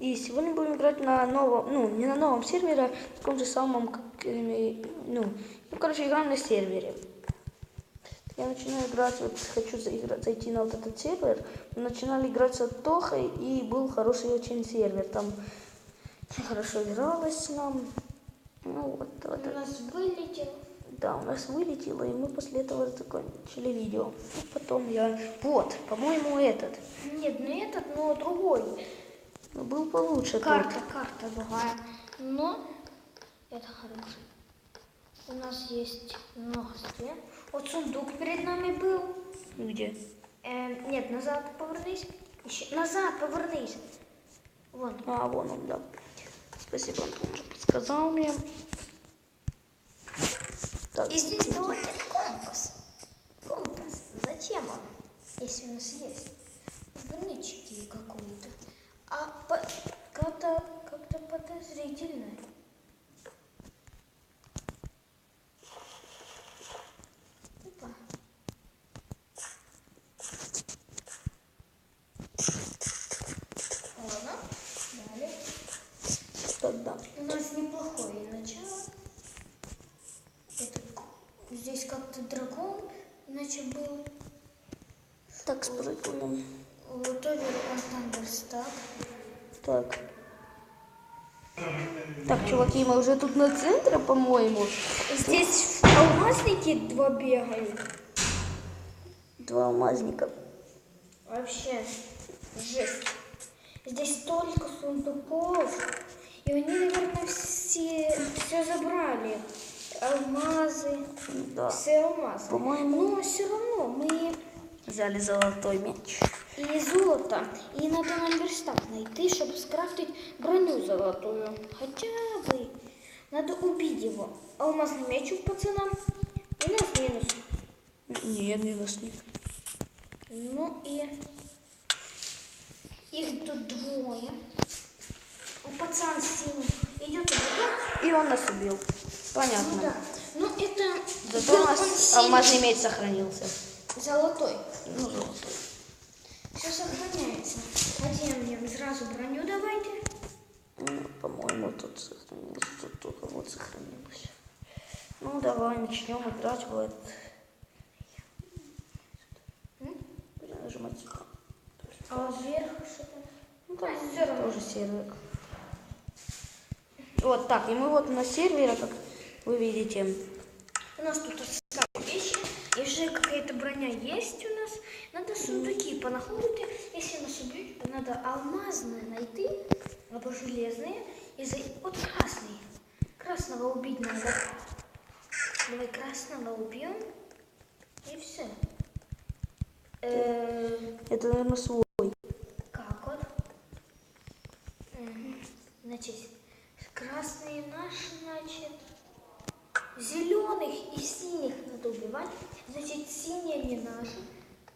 И сегодня будем играть на новом, ну, не на новом сервере, а в таком же самом, как, ну, ну, короче, играем на сервере. Я начинаю играть, вот хочу заиграть, зайти на вот этот сервер. Мы начинали играть с Тохой, и был хороший очень сервер. Там хорошо игралось нам. Ну, вот, вот, У нас вылетел. да, у нас вылетело, и мы после этого закончили видео. И потом я, вот, по-моему, этот. Нет, не этот, но другой. Ну, был получше. Карта, карта другая. Но это хороший. У нас есть много стрел. Вот сундук перед нами был. Где? Э, нет, назад повернись. Еще, назад повернись. Вон. А, вон он, да. Спасибо, он уже подсказал мне. Так, И здесь давайте компас. Компас. Зачем он? Если у нас есть гранички какой-то. А как-то как-то подозрительно. Опа. Ладно, далее. тогда. У нас неплохое начало. Это, здесь как-то дракон иначе был. Так, спрыгнем. Вот Овер Андерстаг. Так. Так, чуваки, мы уже тут на центре, по-моему. Здесь алмазники два бегают. Два алмазника. Вообще жесть. Здесь столько сундуков. И они, наверное, все, все забрали. Алмазы. Да. Все алмазы. По-моему- Но все равно мы Взяли золотой мяч. и золото. И надо на верстак найти, чтобы скрафтить броню золотую. Хотя бы. Надо убить его. Алмазный меч у пацана. У нас минус. Нет, минус нет. Ну и их тут двое. Пацан синий идет убегать. И он нас убил. Ну Понятно. да. Ну это Зато у нас алмазный меч сохранился. золотой. Золотой. Все сохраняется. Оденем сразу броню давайте. Ну, по-моему, тут. Тут только вот сохранилось. Ну, давай начнем играть в этот. М? Будем нажимать. А сверху что-то. Ну, там всё равно. тоже сервер. Вот так, и мы вот на сервере, как вы видите. У нас тут вещи. И уже какая-то броня есть у нас. Надо сундуки понаходить. Если нас убьют, то надо алмазные найти, або железные. И за... Вот красный. Красного убить надо. Давай красного убьем. И все. Э, Это, наверное, свой. как вот? Значит, красные наши, значит. Зеленых и синих надо убивать. Значит, синие не наши.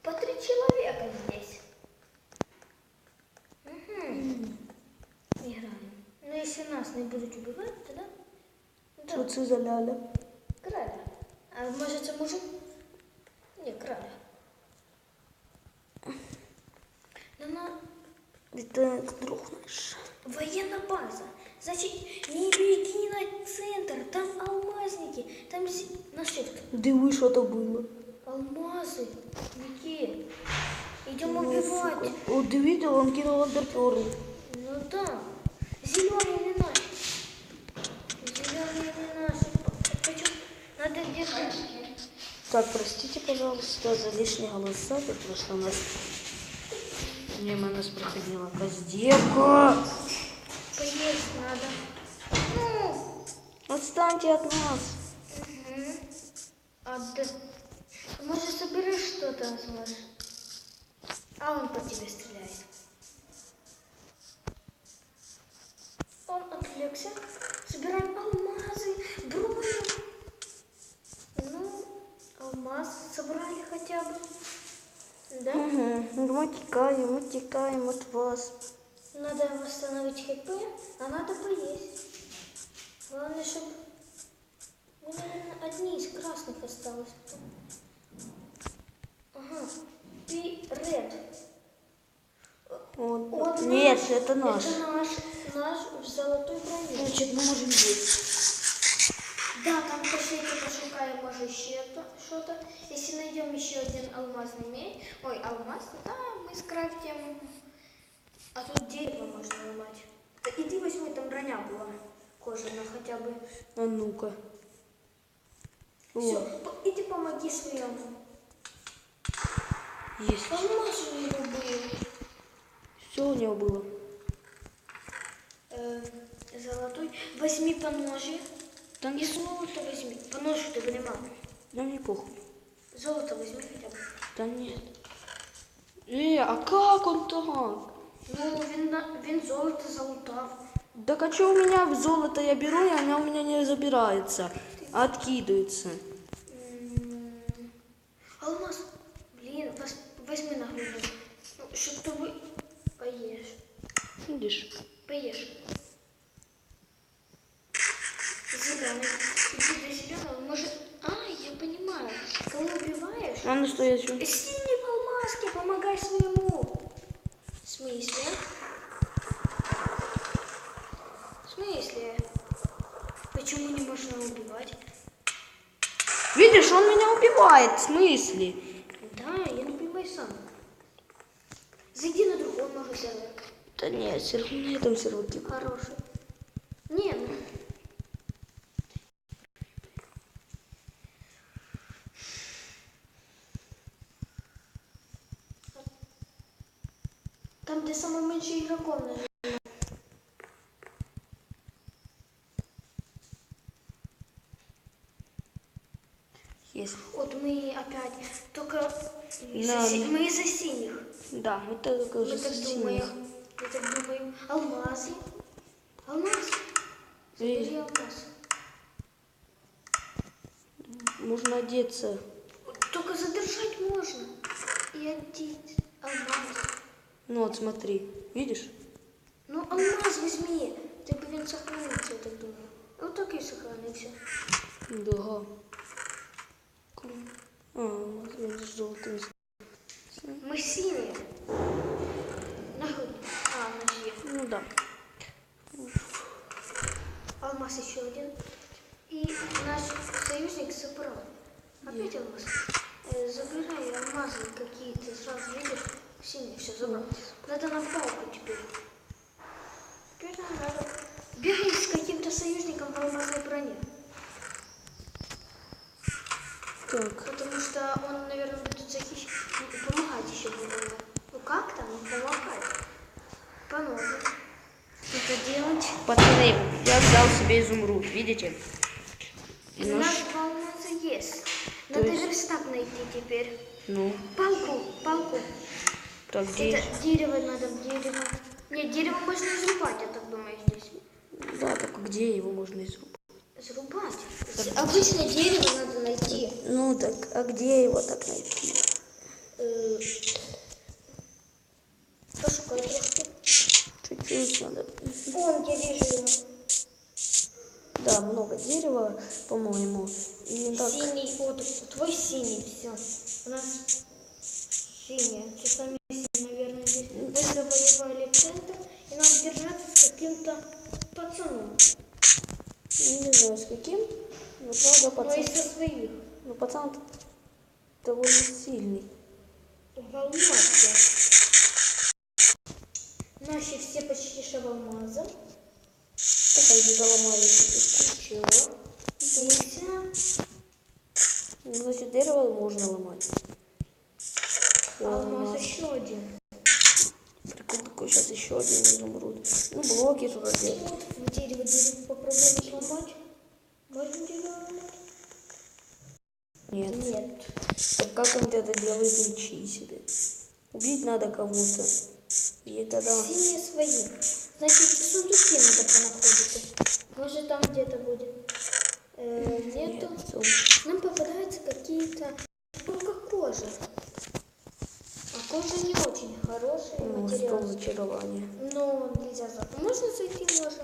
По три человека здесь. Мгм. Играем. Но если нас не будут убивать, тогда... Да, Що це за ляля? краля. А может это мужик? Не, краля. Но на Это друг наш. военная база. Значит, не беги на центр, там алмазники, там на shift. Диви, що то було. Алмазы. Беги. Идем убивать. О, дивіться, он кинув андерперл. Ну да. Зеленый не наш. Зеленый не наш. Почему? Надо держать. Так, простите, пожалуйста, за лишние голоса, потому что у нас мимо нас проходила коздевка. Поесть надо. Ну. Отстаньте от нас. Угу. Может, соберешь что-то, сможешь? А он по тебе стреляет. Он отвлекся. Собираем алмазы, броню. Ну, алмаз собрали хотя бы. Да? Угу. Мы текаем, мы текаем от вас. Надо восстановить хп, а надо поесть. Главное, чтобы... Мы, наверное, одни из красных осталось. Ага. Пи ред. Вот. Вот Нет, наш. Это наш. Это наш, наш в золотой броне. Значит, мы можем здесь. Да, там пошлите пошукаем, может, еще то- что-то. Если найдем еще один алмазный медь, ой, алмаз, да, мы скрафтим. А тут дерево можно ломать. Да иди возьми, там броня была кожаная хотя бы. А ну-ка. Все, иди помоги своему. есть. Алмаз у него был. Все у него было Э, золотой. Возьми по ноже. Да И не золото возьми. По ножу ты нема. Нам не похуй. Золото возьми хотя бы. Да нет. Э, а как он так? Ну, він, на- він золото залутав. Так а что у меня золото я беру, и оно у меня не забирается, а откидывается. М, Алмаз. Блін, вос- возьми на грудь. Ну, щоб тобі поїш. Видишь? Поїж. Еще? Синий в алмазке, помогай своему. В смысле? В смысле? Почему не можно убивать? Видишь, он меня убивает, в смысле? Да, я не понимаю сам. Зайди на другой может сервер. Да нет, серв- на этом серваке. Хороший. Не, ну... Там, где самый меньший игроков, наверное. Есть. Вот мы опять, только Да. за мы из-за синих. Да, мы только Мы уже так синих. думаем. Мы так думаем. Алмазы. Алмаз. Забери алмаз. Можно одеться. Только задержать можно. И одеть алмаз. Ну вот смотри, видишь? Ну, алмаз возьми. Ты, блин, сохранится, я так думаю. Вот так и сохранится. Да. А, видишь, золотым. Мы синие. На грудь. А, ноге. Ну да. Алмаз еще один. И наш союзник собрал. Опять алмаз. Э, забирай алмазы какие-то. Сразу видишь, синий все забрал. Надо на палку теперь. Теперь нам надо бегай с каким-то союзником в алмазной броне. Так. Потому что он, наверное, будет захищать, помогать еще будет. Ну как там, ну помогать. По ножу. Что-то делать. Пацаны, я взял себе изумруд, видите? И нас волнуется есть. Надо есть- верстак найти теперь. Ну, Палку, палку. Так, где? Это дерево надо, дерево. Нет, дерево можно изрубать, я так думаю, здесь. Да, так где его можно изрубать? Изрубать. Обычное дерево надо найти. Ну так, а где его так найти? Э, Пошукай. Чуть-чуть надо. Вон, я вижу его. Да, много дерева, по-моему. И так, Синий, вот твой синий, все. У нас синий, все сами синие, наверное, здесь. Мы завоевали центр, и нам держаться с каким-то пацаном. не знаю с каким, но правда Но пацан, из-за своих. ну, пацан довольно сильный. В алмазе. Наши все почти алмазе. Такая же заломали. Чего? Нельзя. Ну, значит, дерево можно ломать. Алмаз Алмаз. еще один. Прикол такой, сейчас еще один изумруд. Ну, блоки вроде. Вот в дерево, дерево попробуем сломать. Можно дерево? Нет. Нет. Так как он это делает, учи себе. Убить надо кого-то. И тогда... Синие свои. Значит, сундуки надо понаходить. Может, там где-то будет. Э, нету. Нет. Нам попадаются какие-то... Только кожа. Кожа не очень хороший Ну, материал. стол зачарования. Но нельзя за... Можно зайти можно?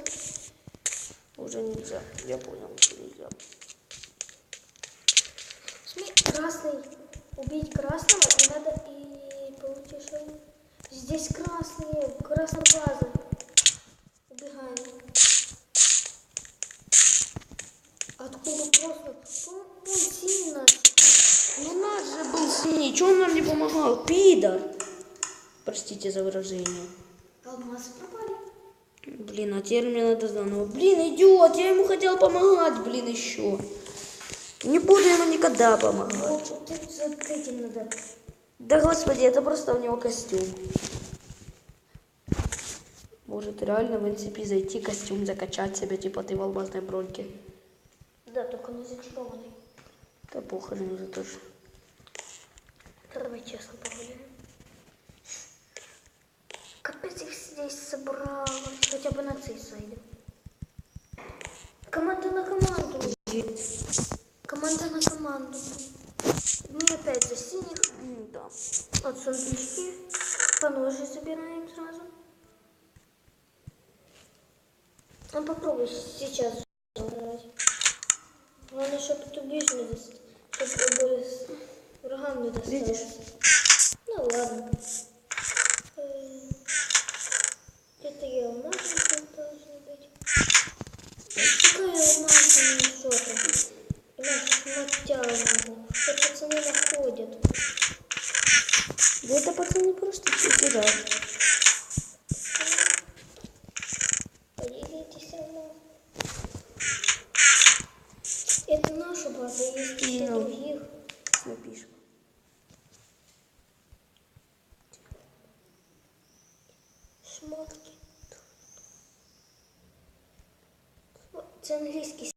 Уже нельзя. Я понял, что нельзя. Смотри, красный. Убить красного, и надо и получишь. Здесь красные, красная база. Убегаем. Откуда просто? Он, он сильно. Ну наш же был синий, чего он нам не помогал? Пидор! Простите за выражение. Алмазы пропали. Блин, а теперь мне надо заново. Блин, идиот, я ему хотел помогать, блин, еще. Не буду ему никогда помогать. Вот, вот тут этим надо. Да господи, это просто у него костюм. Может реально в NCP зайти, костюм закачать себе, типа ты в алмазной броньке. Да, только не зачарованный. Да похоже мне за то, что... Давай честно поговорим. Капец их здесь собралось. Хотя бы на цей сойдем. Команда на команду. Команда на команду. Мы опять за синих. Да. Вот сундучки. По ножи забираем сразу. Ну попробуй сейчас забрать. Главное, чтобы тубишь не достать. Чтобы врагам не досталось. Видишь? Ну ладно. Э, Это и алмазы должны быть. Какая алмазная что-то? Иначе натягиваю. Что пацаны находят. Да это пацаны просто читера. Поделитесь алмаз. Это наша база, есть И, все ну. других. Напишем. Шмотки. О, Це англійський